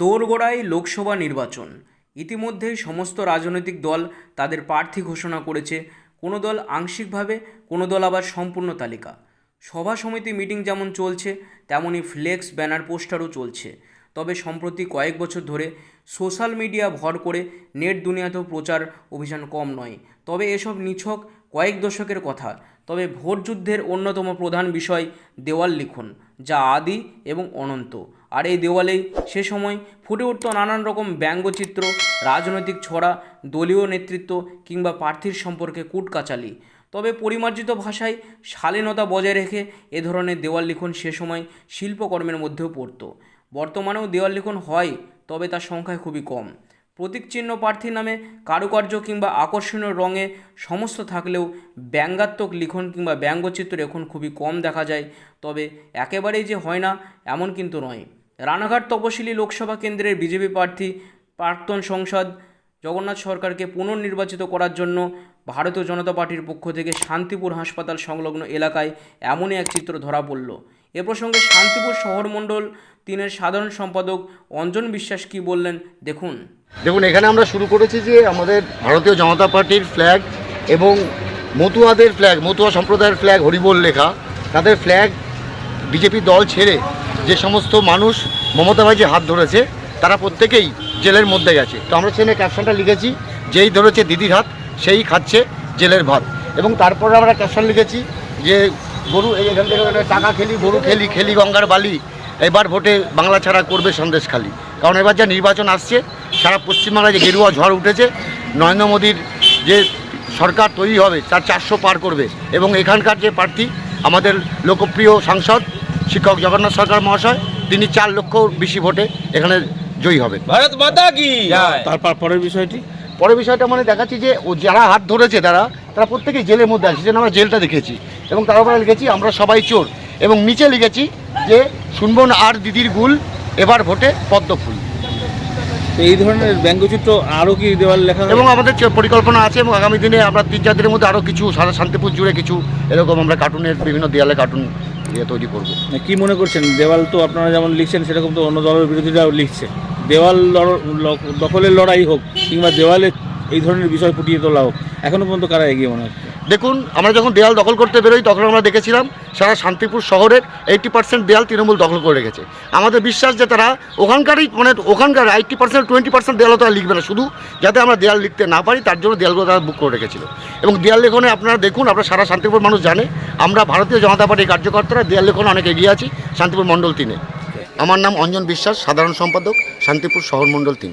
দোরগোড়ায় লোকসভা নির্বাচন। ইতিমধ্যেই সমস্ত রাজনৈতিক দল তাদের প্রার্থী ঘোষণা করেছে। কোনো দল আংশিকভাবে, কোনো দল আবার সম্পূর্ণ তালিকা। সভা সমিতি মিটিং যেমন চলছে তেমনই ফ্লেক্স ব্যানার পোস্টারও চলছে। তবে সম্প্রতি কয়েক বছর ধরে সোশ্যাল মিডিয়া ভর করে নেট দুনিয়াতেও প্রচার অভিযান কম নয়। তবে এসব নিছক কয়েক দশকের কথা। তবে ভোট যুদ্ধের অন্যতম প্রধান বিষয় দেওয়াল লিখন, যা আদি এবং অনন্ত। আর এই দেওয়ালেই সে সময় ফুটে উঠত নানান রকম ব্যঙ্গচিত্র, রাজনৈতিক ছড়া, দলীয় নেতৃত্ব কিংবা প্রার্থীর সম্পর্কে কুটকাচালি। তবে পরিমার্জিত ভাষায় শালীনতা বজায় রেখে এ ধরনের দেওয়াল লিখন সে সময় শিল্পকর্মের মধ্যেও পড়ত। বর্তমানেও দেওয়াল লিখন হয়, তবে তার সংখ্যায় খুবই কম। প্রতীক চিহ্ন প্রার্থী নামে কারুকার্য কিংবা আকর্ষণীয় রঙে সমস্ত থাকলেও ব্যঙ্গাত্মক লিখন কিংবা ব্যঙ্গচিত্র এখন খুবই কম দেখা যায়, তবে একেবারেই যে হয় না, এমন কিন্তু নয়। রানাঘাট তপশিলি লোকসভা কেন্দ্রের বিজেপি প্রার্থী প্রাক্তন সংসদ জগন্নাথ সরকারকে পুনর্নির্বাচিত করার জন্য ভারতীয় জনতা পার্টির পক্ষ থেকে শান্তিপুর হাসপাতাল সংলগ্ন এলাকায় এমনই এক চিত্র ধরা পড়ল। এ প্রসঙ্গে শান্তিপুর শহরমণ্ডল তিনের সাধারণ সম্পাদক অঞ্জন বিশ্বাস কি বললেন দেখুন। দেখুন, এখানে আমরা শুরু করেছি যে আমাদের ভারতীয় জনতা পার্টির ফ্ল্যাগ এবং মতুয়াদের ফ্ল্যাগ মতুয়া সম্প্রদায়ের ফ্ল্যাগ হরিবোল লেখা, তাদের ফ্ল্যাগ বিজেপি দল ছেড়ে যে সমস্ত মানুষ মমতা ভাইজি হাত ধরেছে, তারা প্রত্যেকেই জেলের মধ্যে গেছে। তো আমরা সেখানে ক্যাপশনটা লিখেছি, যেই ধরেছে দিদির হাত, সেই খাচ্ছে জেলের ভাত। এবং তারপরে আমরা ক্যাপশন লিখেছি যে, গরু এখান থেকে টাকা খেলি, গরু খেলি খেলি গঙ্গার বালি, এবার ভোটে বাংলা ছাড়া করবে সন্দেশ খালি। কারণ এবার যা নির্বাচন আসছে, সারা পশ্চিমবাংলায় যে গেরুয়া ঝড় উঠেছে, নরেন্দ্র মোদীর যে সরকার তৈরি হবে, তার চারশো পার করবে। এবং এখানকার যে প্রার্থী, আমাদের লোকপ্রিয় সাংসদ শিক্ষক জগন্নাথ সরকার মহাশয় তিনি চার লক্ষ বেশি ভোটে এখানে জয়ী হবেন। ভারত মাতা কি? তারপর পরের বিষয়টি? পরের বিষয়টা মানে দেখাচ্ছি যে ও যারা হাত ধরেছে তারা তারা প্রত্যেকেই জেলের মধ্যে আছে যেন আমরা জেলটা দেখেছি। এবং তার উপরে লিখেছি আমরা সবাই চোর। এবং নিচে লিখেছি যে শুনব না আর দিদির গুল এবার ভোটে পদ্ম ফুল। এই ধরনের ব্যঙ্গচিত্র আরও কি দেওয়াল লেখা এবং আমাদের পরিকল্পনা আছে এবং আগামী দিনে আমরা তিন চার দিনের মধ্যে আরও কিছু সারা শান্তিপুর জুড়ে কিছু এরকম আমরা কার্টুনের বিভিন্ন দেয়ালে কার্টুন ইয়ে তৈরি করব। মানে কি মনে করছেন? দেওয়াল তো আপনারা যেমন লিখছেন, সেরকম তো অন্য দলের বিরোধীরাও লিখছে। দেওয়াল দখলের লড়াই হোক কিংবা দেওয়ালে এই ধরনের বিষয় ফুটিয়ে তোলা হোক, এখনও পর্যন্ত কারা এগিয়ে মনে হচ্ছে? দেখুন, আমরা যখন দেয়াল দখল করতে বেরোই, তখন আমরা দেখেছিলাম সারা শান্তিপুর শহরের এইটি পার্সেন্ট দেয়াল তৃণমূল দখল করে রেখেছে। আমাদের বিশ্বাস যে তারা ওখানকারই মানে ওখানকার এইটি পার্সেন্ট টোয়েন্টি পার্সেন্ট দেয়ালও তারা লিখবে না। শুধু যাতে আমরা দেয়াল লিখতে না পারি, তার জন্য দেয়ালগুলো তারা বুক করে রেখেছিল। এবং দেয়াল লেখনে আপনারা দেখুন আপনারা সারা শান্তিপুর মানুষ জানে, আমরা ভারতীয় জনতা পার্টির কার্যকর্তারা দেয়াল লেখনে অনেক এগিয়ে আছি, শান্তিপুর মণ্ডল তিনে। আমার নাম অঞ্জন বিশ্বাস, সাধারণ সম্পাদক, শান্তিপুর শহর মণ্ডল তিন।